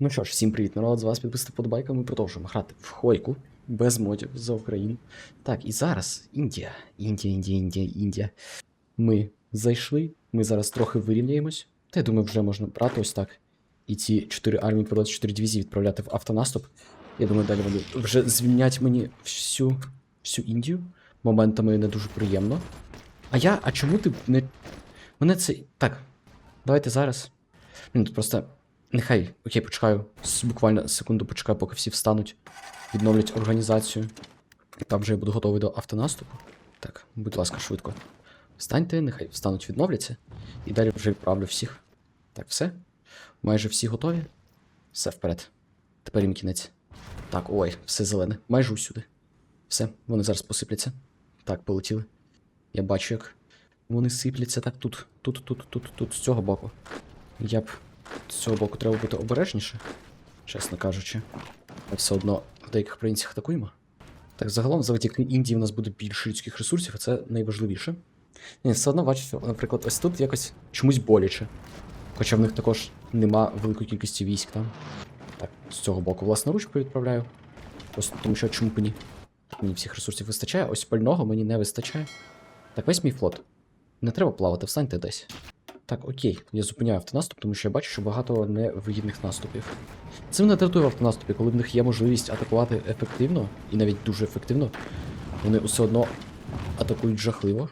Ну що ж, всім привіт, народ, з вас підписати подобайка, ми продовжуємо грати в Хойку без модів за Україну. Так, і зараз Індія. Індія, Індія, Індія, Індія. Ми зайшли, ми зараз трохи вирівняємось. Та я думаю, вже можна брати ось так. І ці 4 армії по 24 дивізії відправляти в автонаступ. Я думаю, далі вони вже звільнять мені всю, всю Індію. Моментами не дуже приємно. А я, а чому ти не. Мене це. Так, давайте зараз. Блін, тут просто. Нехай, окей, почекаю. Буквально секунду почекаю, поки всі встануть, відновлять організацію. Там вже я буду готовий до автонаступу. Так, будь ласка, швидко. Встаньте, нехай встануть, відновляться. І далі вже відправлю всіх. Так, все. Майже всі готові. Все вперед. Тепер їм кінець. Так, ой, все зелене. Майже усюди. Все, вони зараз посипляться. Так, полетіли. Я бачу, як вони сипляться так тут, тут, тут, тут, тут, з цього боку. Я б з цього боку треба бути обережніше, чесно кажучи. Ми все одно в деяких провінціях атакуємо. Так, загалом, завдяки Індії в нас буде більше людських ресурсів, і це найважливіше. Ні, все одно бачите, наприклад, ось тут якось чомусь боляче. Хоча в них також нема великої кількості військ там. Так, з цього боку власноруч відправляю. Ось тому що чому б ні? Мені всіх ресурсів вистачає, ось пального мені не вистачає. Так, весь мій флот. Не треба плавати, встаньте десь. Так, окей, я зупиняю автонаступ, тому що я бачу, що багато невигідних наступів. Це мене дратує в автонаступі, коли в них є можливість атакувати ефективно, і навіть дуже ефективно, вони все одно атакують жахливо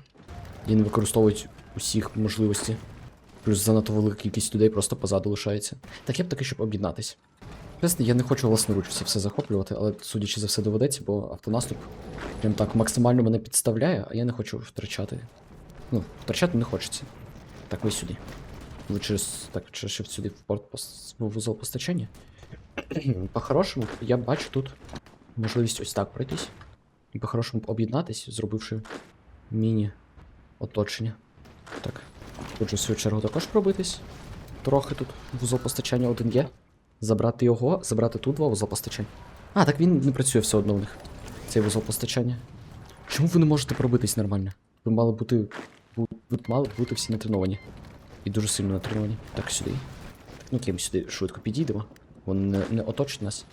і не використовують усіх можливостей. Плюс занадто велика кількість людей просто позаду лишається. Так я б таки, щоб об'єднатись. Чесно, я не хочу власноруч все, все захоплювати, але судячи за все доведеться, бо автонаступ прям так максимально мене підставляє, а я не хочу втрачати. Ну, втрачати не хочеться. Так, ви сюди. Ви через. Так, через ще сюди в порт пос... в вузол постачання. По-хорошому, я бачу тут можливість ось так пройтись. І по-хорошому об'єднатись, зробивши міні-оточення. Так. Тут же в свою чергу також пробитись. Трохи тут вузол постачання один є. Забрати його, забрати тут два вузол постачання. А, так він не працює все одно в них. Цей вузол постачання. Чому ви не можете пробитись нормально? Ви мали бути. Ви мали бути всі натреновані. І дуже сильно натреновані. Так, сюди. Ну, окей, ми сюди швидко підійдемо. Вони не, не оточать нас.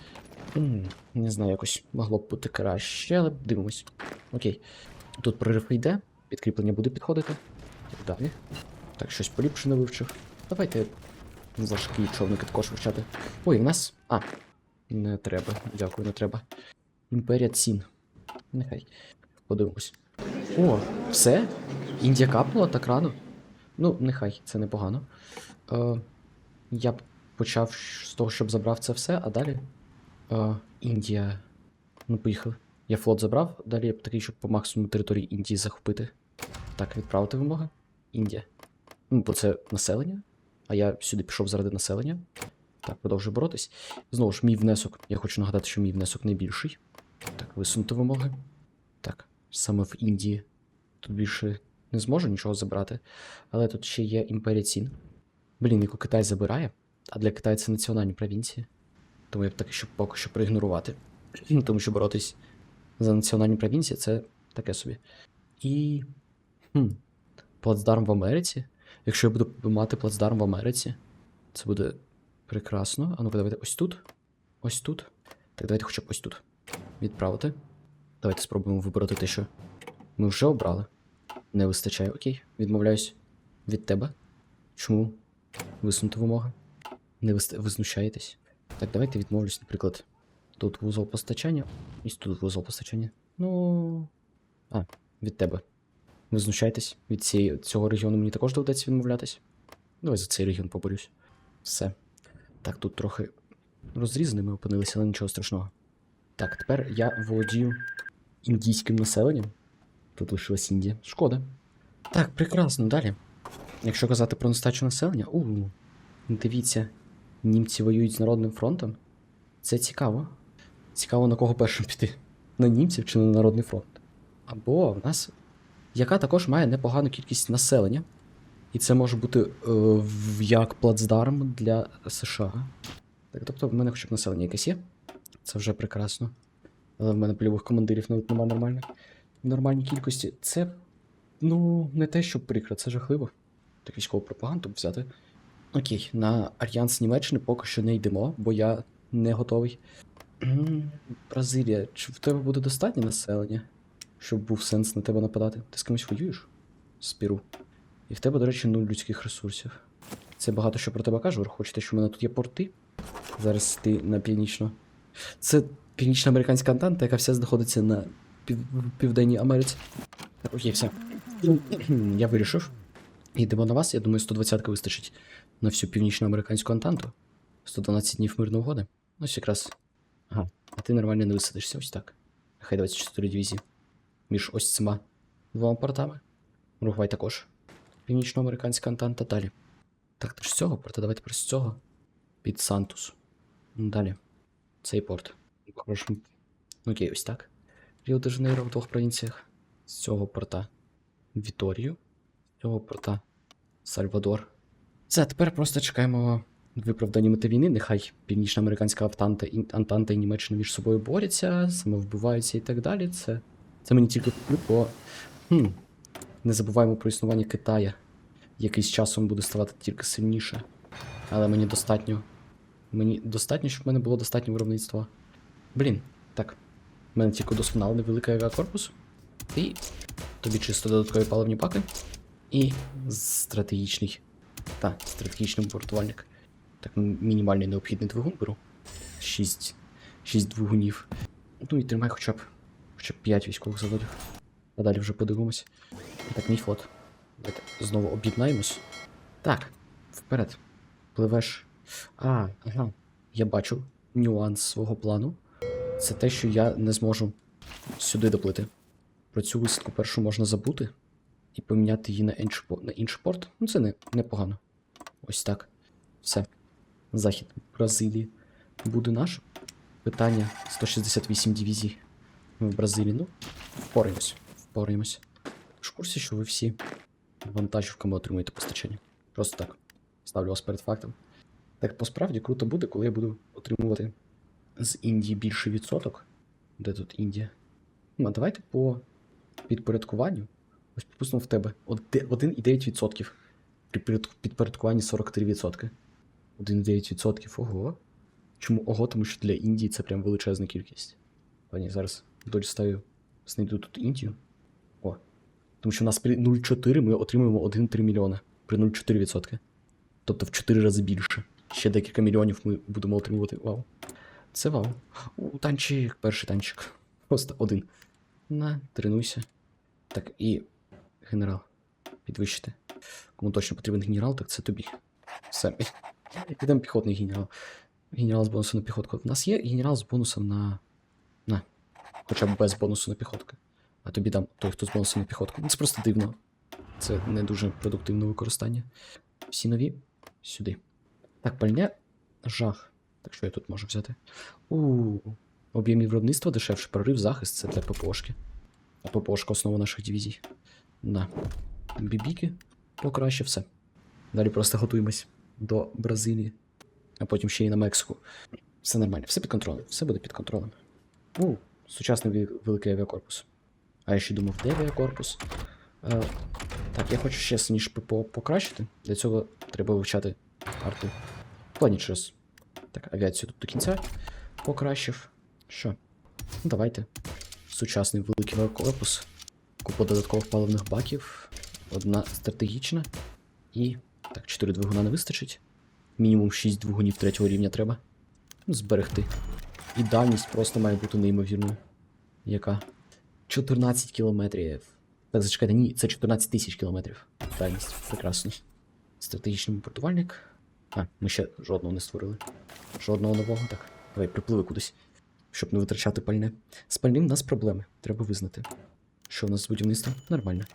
Не знаю, якось могло б бути краще, але дивимось. Окей. Тут прорив йде, підкріплення буде підходити. Так далі. Так, щось поліпшене вивчив. Давайте важкі човники також вивчати. Ой, в нас. А. Не треба. Дякую, не треба. Імперія цін. Нехай. Подивимось. О, все? Індія капнула так рано? Ну, нехай, це непогано. Е, я б почав з того, щоб забрав це все, а далі. Е, Індія. Ну, поїхали. Я флот забрав, далі я б такий, щоб по максимуму території Індії захопити. Так, відправити вимоги. Індія. Ну, бо це населення. А я сюди пішов заради населення. Так, продовжую боротись. Знову ж, мій внесок. Я хочу нагадати, що мій внесок найбільший. Так, висунути вимоги. Так, саме в Індії. Тут більше не зможу нічого забрати. Але тут ще є імперія цін. Блін, яку Китай забирає, а для Китаю це національні провінції. Тому я б таки, щоб поки що проігнорувати. Тому що боротись за національні провінції це таке собі. І. Хм, плацдарм в Америці. Якщо я буду мати плацдарм в Америці, це буде прекрасно. А ну давайте ось тут. Ось тут. Так, давайте хоча б ось тут. Відправити. Давайте спробуємо вибрати те, що ми вже обрали. Не вистачає, окей. Відмовляюсь від тебе. Чому? Висунути вимоги. Не вист... ви. Так, давайте відмовлюсь, наприклад. Тут вузол постачання. І тут вузол постачання. Ну. А, від тебе. Ви знущаєтесь? Від цієї, цього регіону мені також доведеться відмовлятись. Давай за цей регіон поборюсь. Все. Так, тут трохи розрізаними опинилися, але нічого страшного. Так, тепер я володію індійським населенням. Тут лишилась Індія. Шкода. Так, прекрасно, далі. Якщо казати про нестачу населення, у дивіться, німці воюють з Народним фронтом. Це цікаво. Цікаво, на кого першим піти. На німців чи на Народний фронт. Або в нас, яка також має непогану кількість населення. І це може бути е, як плацдарм для США. Так, тобто, в мене хоча б населення якесь є. Це вже прекрасно. Але в мене польових командирів навіть немає нормально. В нормальній кількості. Це, ну, не те, що прикро, це жахливо. Так військову пропаганду взяти. Окей, на Альянс Німеччини поки що не йдемо, бо я не готовий. Бразилія, чи в тебе буде достатнє населення, щоб був сенс на тебе нападати? Ти з кимось воюєш? З Піру. І в тебе, до речі, нуль людських ресурсів. Це багато що про тебе каже, враховуючи те, що в мене тут є порти. Зараз ти на північно. Це північноамериканська антанта, яка вся знаходиться на пів... Південній Америці. Окей, все. Я вирішив. Йдемо на вас, я думаю, 120 вистачить на всю північноамериканську антанту. 112 днів мирної угоди. Ось якраз. Ага, а ти нормально не висадишся, ось так. Хай 24 дивізії. Між ось цими двома портами. Уругвай також. Північноамериканська антанта далі. Так, ти ж з цього порта, давай тепер з цього. Під Сантус. Далі. Цей порт. Хорошо. Окей, ось так. Ріо де Жанейро в двох провінціях. З цього порта Віторію. З цього порта Сальвадор. Все, тепер просто чекаємо виправдання мети війни. Нехай північноамериканська Антанта і, Антанта і Німеччина між собою борються, самовбиваються і так далі. Це, це мені тільки бо хм, не забуваємо про існування Китая, який з часом буде ставати тільки сильніше. Але мені достатньо. Мені достатньо, щоб в мене було достатньо виробництва. Блін, так. У мене тільки удосконалений великий авіакорпус. І тобі чисто додаткові паливні баки. І стратегічний. Та, стратегічний бортувальник. Так, мінімальний необхідний двигун беру. 6, 6 двигунів. Ну і тримай хоча б, хоча б 5 військових заводів. А далі вже подивимось. Так, мій флот. Давайте знову об'єднаємось. Так, вперед. Пливеш. А, ага. Я бачу нюанс свого плану. Це те, що я не зможу сюди доплити. Про цю висадку першу можна забути і поміняти її на інший, на інший порт. Ну, це не, непогано. Ось так. Все. Захід Бразилії буде наш. Питання 168 дивізій в Бразилії. Ну, впораємось. Впораємось. В курсі, що ви всі вантажівками отримуєте постачання. Просто так. Ставлю вас перед фактом. Так посправді круто буде, коли я буду отримувати з Індії більший відсоток. Де тут Індія? Ну, а давайте по підпорядкуванню. Ось припустимо в тебе 1,9%. При підпорядкуванні 43%. 1,9%. Ого. Чому ого? Тому що для Індії це прям величезна кількість. Пані, зараз долістаю, знайду тут Індію. О. Тому що у нас при 0,4 ми отримуємо 1,3 мільйона. При 0,4%. Тобто в 4 рази більше. Ще декілька мільйонів ми будемо отримувати. Вау. Це вау. У, танчик, перший танчик. Просто один. На, тренуйся. Так, і. Генерал. Підвищити. Кому точно потрібен генерал, так це тобі. Все. Ідемо піхотний генерал. Генерал з бонусом на піхотку. У нас є генерал з бонусом на. На. Хоча б без бонусу на піхотку. А тобі дам той, хто з бонусом на піхотку. Це просто дивно. Це не дуже продуктивне використання. Всі нові сюди. Так, пальня жах. Так що я тут можу взяти? У об'ємів виробництва дешевше, прорив захист це для ППОшки. А ППОшка основа наших дивізій. На. Бібіки покраще все. Далі просто готуємось до Бразилії, а потім ще й на Мексику. Все нормально, все під контролем, все буде під контролем. У, сучасний великий авіакорпус. А я ще думав, де авіакорпус? Е, так, я хочу ще ніж ППО покращити. Для цього треба вивчати арту. Плані через. Так, авіацію тут до кінця покращив. Що? Ну, давайте. Сучасний великий корпус. Купа додаткових паливних баків. Одна стратегічна. І. Так, 4 двигуна не вистачить. Мінімум 6 двигунів третього рівня треба. Ну, зберегти. І дальність просто має бути неймовірною. Яка? 14 кілометрів. Так, зачекайте, ні, це 14 тисяч кілометрів. Дальність. Прекрасно. Стратегічний бортувальник. А, ми ще жодного не створили. Жодного нового. Так. Давай, припливи кудись. Щоб не витрачати пальне. З пальним в нас проблеми. Треба визнати. Що в нас з будівництвом? Нормально.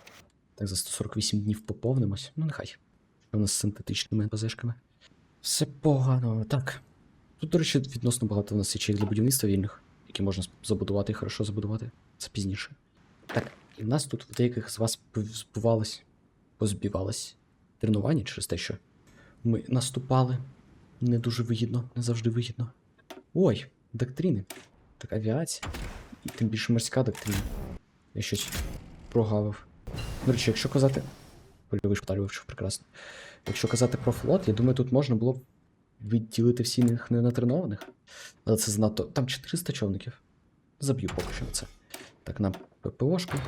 Так, за 148 днів поповнимось. Ну, нехай. Що в нас з синтетичними ПЗшками? Все погано. Так. Тут, до речі, відносно багато в нас ячеїв для будівництва вільних, які можна забудувати і хорошо забудувати. Це пізніше. Так, і в нас тут в деяких з вас збувалось, позбівалось тренування через те, що ми наступали не дуже вигідно, не завжди вигідно. Ой, доктрини. Так, авіація. І тим більше морська доктрина. Я щось прогавив. До речі, якщо казати. Польовий шпиталь вивчив прекрасно. Якщо казати про флот, я думаю, тут можна було б відділити всіх ненатренованих. Але це занадто. Там 400 човників. Заб'ю поки що це. Так, нам ППОшку.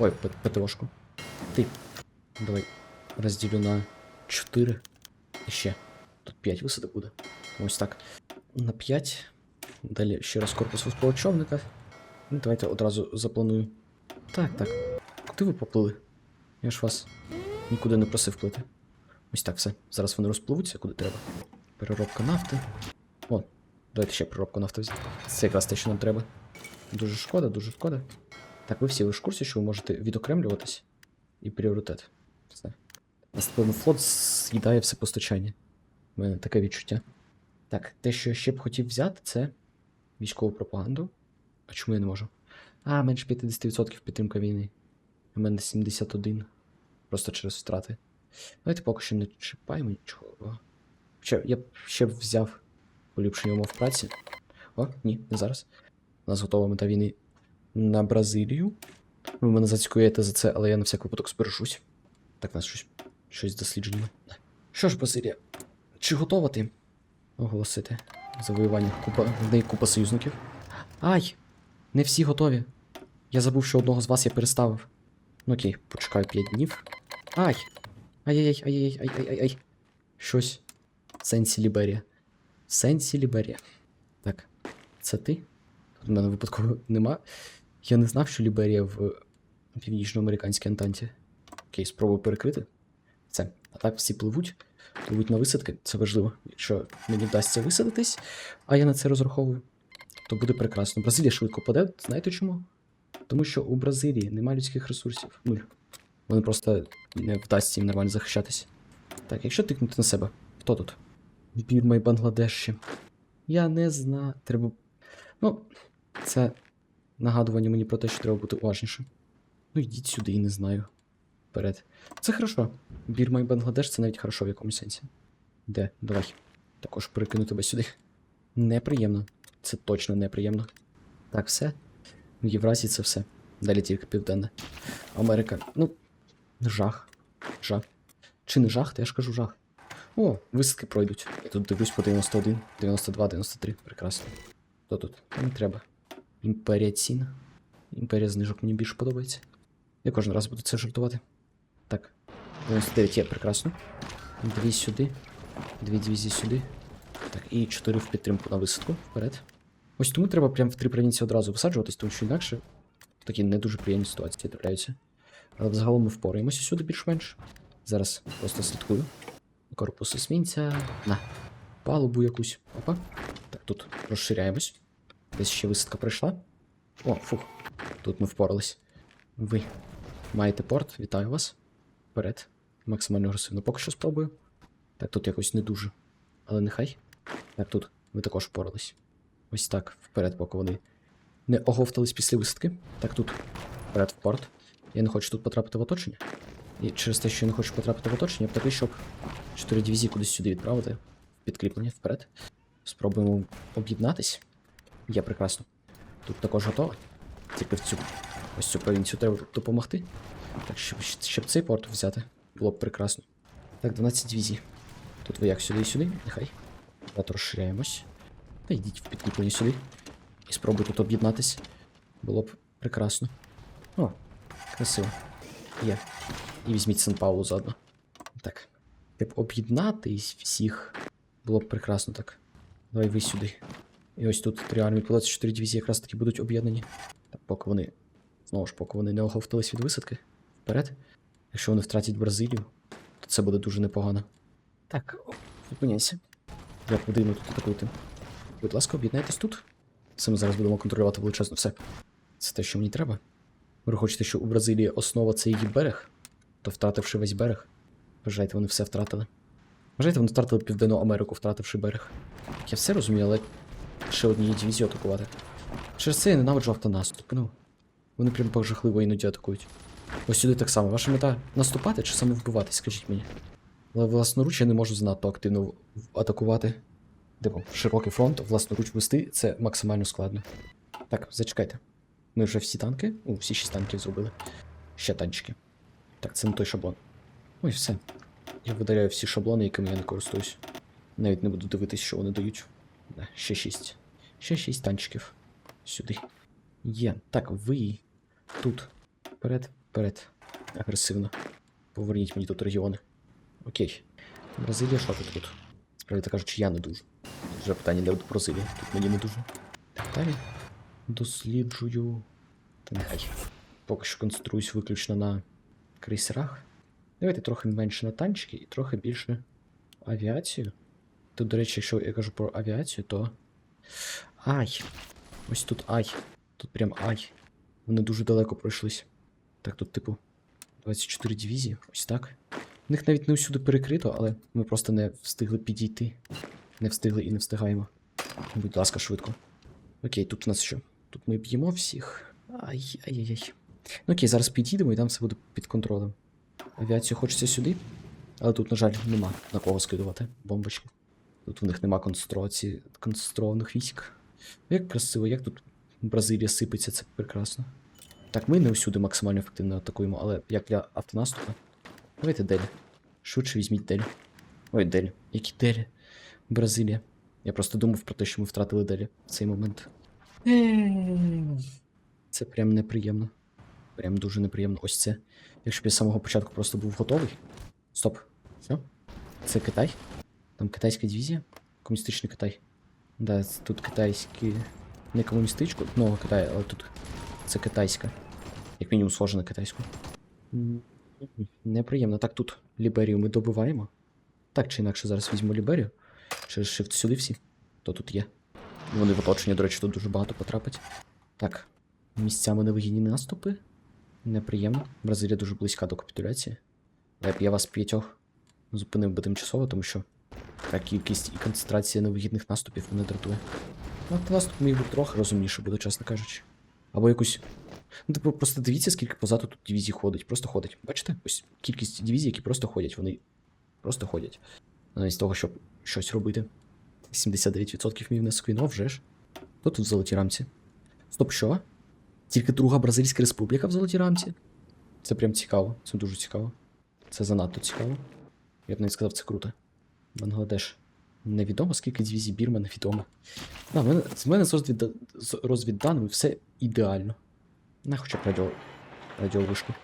Ой, ПТОшку. Ти. Давай розділю на 4. Ще. Тут 5 висадок буде. Ось так. На 5. Далі ще раз корпус військового човника. Ну, давайте одразу запланую. Так, так. Куди ви поплили? Я ж вас нікуди не просив плити. Ось так все. Зараз вони розпливуться, куди треба. Переробка нафти. О, давайте ще переробку нафти взяти. Це якраз те, що нам треба. Дуже шкода, дуже шкода. Так, ви всі ви ж курсі, що ви можете відокремлюватись і пріоритет. Все. Наступний флот з'їдає все постачання. У мене таке відчуття. Так, те, що я ще б хотів взяти, це військову пропаганду. А чому я не можу? А, менше 50% підтримка війни. У мене 71. Просто через втрати. Давайте поки що не чіпаємо нічого. Хоча я б ще б взяв поліпшення умов праці. О, ні, не зараз. У нас готова мета війни на Бразилію. Ви мене зацікуєте за це, але я на всяк випадок спережусь. Так, нас щось, щось дослідження. Що ж, Бразилія, чи готова ти оголосити завоювання? Купа, в неї купа союзників. Ай! Не всі готові. Я забув, що одного з вас я переставив. Ну окей, почекаю 5 днів. Ай! Ай-яй-яй, ай-яй, ай-ай-ай. Щось. Сенсі Ліберія. Сенсі Ліберія. Так. Це ти? Тут в мене випадково нема. Я не знав, що Ліберія в північноамериканській Антанті. Окей, спробую перекрити. А так всі пливуть. Пливуть на висадки. Це важливо. Якщо мені вдасться висадитись, а я на це розраховую, то буде прекрасно. Бразилія швидко паде. Знаєте чому? Тому що у Бразилії немає людських ресурсів. Нуль. Вони просто не вдасться їм нормально захищатись. Так, якщо тикнути на себе, хто тут? Бірма і Бангладеш ще. Я не знаю. Треба. Ну, це нагадування мені про те, що треба бути уважнішим. Ну, йдіть сюди, і не знаю. Вперед. Це хорошо. Бірма і Бангладеш це навіть хорошо в якомусь сенсі. Де? Давай. Також перекину тебе сюди. Неприємно. Це точно неприємно. Так, все. В Євразії це все. Далі тільки Південна. Америка. Ну, жах. Жах. Чи не жах, то я ж кажу жах. О, висадки пройдуть. Я тут дивлюсь по 91, 92, 93. Прекрасно. Хто тут? Не треба. Імперія цін. Імперія знижок мені більше подобається. Я кожен раз буду це жартувати. Так. 99 є, прекрасно. Дві сюди. Дві дивізії сюди. Так, і 4 в підтримку на висадку. Вперед. Ось тому треба прям в три провінції одразу висаджуватись, тому що інакше такі не дуже приємні ситуації трапляються. Але взагалом ми впораємося сюди більш-менш. Зараз просто слідкую. Корпус есмінця. На. Палубу якусь. Опа. Так, тут розширяємось. Десь ще висадка пройшла. О, фух. Тут ми впорались. Ви маєте порт, вітаю вас. Вперед. Максимально агресивно. Поки що спробую. Так, тут якось не дуже. Але нехай. Так, тут ви також впорались. Ось так, вперед, поки вони не оговтались після висадки. Так, тут вперед в порт. Я не хочу тут потрапити в оточення. І через те, що я не хочу потрапити в оточення, я б такий, щоб 4 дивізії кудись сюди відправити. Підкріплення вперед. Спробуємо об'єднатись. Є прекрасно. Тут також готово. Тільки в цю ось цю провінцію треба допомогти. Так, щоб, щоб цей порт взяти, було б прекрасно. Так, 12 дивізій. Тут ви як сюди і сюди, нехай. Давайте розширяємось. Та йдіть в підкріплення сюди. І спробуйте тут об'єднатись. Було б прекрасно. О, красиво. Є. І візьміть Сан Паулу заодно. Так. Щоб об'єднатись всіх. Було б прекрасно так. Давай ви сюди. І ось тут три армії по 24 дивізії якраз таки будуть об'єднані. Так, поки вони. Знову ж, поки вони не оговтались від висадки. Вперед. Якщо вони втратять Бразилію, то це буде дуже непогано. Так, зупиняйся. Як будемо тут атакуйте. Будь ласка, об'єднайтесь тут. Це ми зараз будемо контролювати величезно все. Це те, що мені треба. Ви хочете, що у Бразилії основа це її берег, то втративши весь берег, вважаєте, вони все втратили. Вважаєте, вони втратили Південну Америку, втративши берег. Я все розумію, але ще однією дивізією атакувати. Через це я ненавиджу автонаступ. Ну, вони прям так жахливо іноді атакують. Ось сюди так само. Ваша мета наступати чи саме вбивати, скажіть мені. Але власноруч я не можу занадто активно атакувати. Типу, широкий фронт, власноруч вести це максимально складно. Так, зачекайте. Ми вже всі танки. О, всі шість танків зробили. Ще танчики. Так, це не той шаблон. Ой, все. Я видаляю всі шаблони, якими я не користуюсь. Навіть не буду дивитись, що вони дають. Да, ще шість. Ще шість танчиків. Сюди. Є. Так, ви тут. Вперед, вперед. Агресивно. Поверніть мені тут регіони. Окей. Бразилія, що тут тут? Справді кажучи, я не дуже. Вже питання для Бразилії. Тут мені не дуже. Далі. Досліджую. Та нехай. Поки що концентруюсь виключно на крейсерах. Давайте трохи менше на танчики і трохи більше авіацію. Тут, до речі, якщо я кажу про авіацію, то. Ай! Ось тут ай. Тут прям ай. Вони дуже далеко пройшлись. Так, тут, типу, 24 дивізії, ось так. У них навіть не усюди перекрито, але ми просто не встигли підійти. Не встигли і не встигаємо. Будь ласка, швидко. Окей, тут у нас що? Тут ми б'ємо всіх. Ай-яй-яй. Ну окей, зараз підійдемо і там все буде під контролем. Авіацію хочеться сюди, але тут, на жаль, нема на кого скидувати бомбочку. Тут в них нема конструкції, конструованих військ. Як красиво, як тут Бразилія сипеться, це прекрасно. Так, ми не усюди максимально ефективно атакуємо, але як для автонаступу. Давайте Дель. Швидше візьміть Дель. Ой, Дель. Які Дель? Бразилія. Я просто думав про те, що ми втратили Делі в цей момент. Це прям неприємно. Прям дуже неприємно. Ось це. Якщо б я з самого початку просто був готовий. Стоп. Все? Це Китай? Там китайська дивізія? Комуністичний Китай. Да, тут китайські. Не комуністичку, нового Китаю, але тут це китайська. Як мінімум схоже на китайську. Неприємно. Так, тут Ліберію ми добиваємо. Так чи інакше зараз візьмемо Ліберію. Через shift сюди всі. То тут є. Вони в оточенні, до речі, тут дуже багато потрапить. Так. Місцями невигідні наступи. Неприємно. Бразилія дуже близька до капітуляції. Я б я вас п'ятьох зупинив би тимчасово, тому що така кількість і концентрація невигідних наступів мене дратує. Ну, наступ міг би трохи розумніше буде, чесно кажучи. Або якусь. Ну, типу, просто дивіться, скільки позаду тут дивізій ходить. Просто ходить. Бачите? Ось кількість дивізій, які просто ходять. Вони просто ходять. Замість того, щоб щось робити. 79% мій внесок війно, вже ж. Хто тут в золотій рамці? Стоп, що? Тільки друга Бразильська республіка в золотій рамці? Це прям цікаво. Це дуже цікаво. Це занадто цікаво. Я б навіть сказав, це круто. Бангладеш. Невідомо, скільки дивізій Бірма невідомо. Да, мене, з мене з розвідданими все ідеально. На хоча б радіо... радіовишку.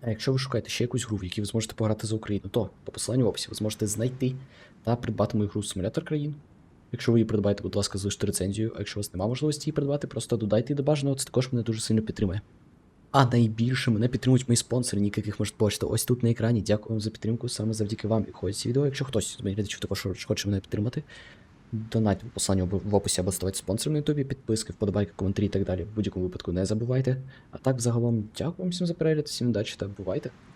А якщо ви шукаєте ще якусь гру, в якій ви зможете пограти за Україну, то по посиланню в описі ви зможете знайти та придбати мою гру Симулятор країн. Якщо ви її придбаєте, будь ласка, залиште рецензію. А якщо у вас немає можливості її придбати, просто додайте до бажаного, це також мене дуже сильно підтримує. А найбільше мене підтримують мої спонсори, яких можете бачити ось тут на екрані. Дякую вам за підтримку. Саме завдяки вам виходять ці відео. Якщо хтось з моїх глядачів також хоче мене підтримати, донайте в посиланню в описі або ставайте спонсором на ютубі, підписки, вподобайки, коментарі і так далі. В будь-якому випадку не забувайте. А так, загалом, дякую всім за перегляд, всім удачі та бувайте.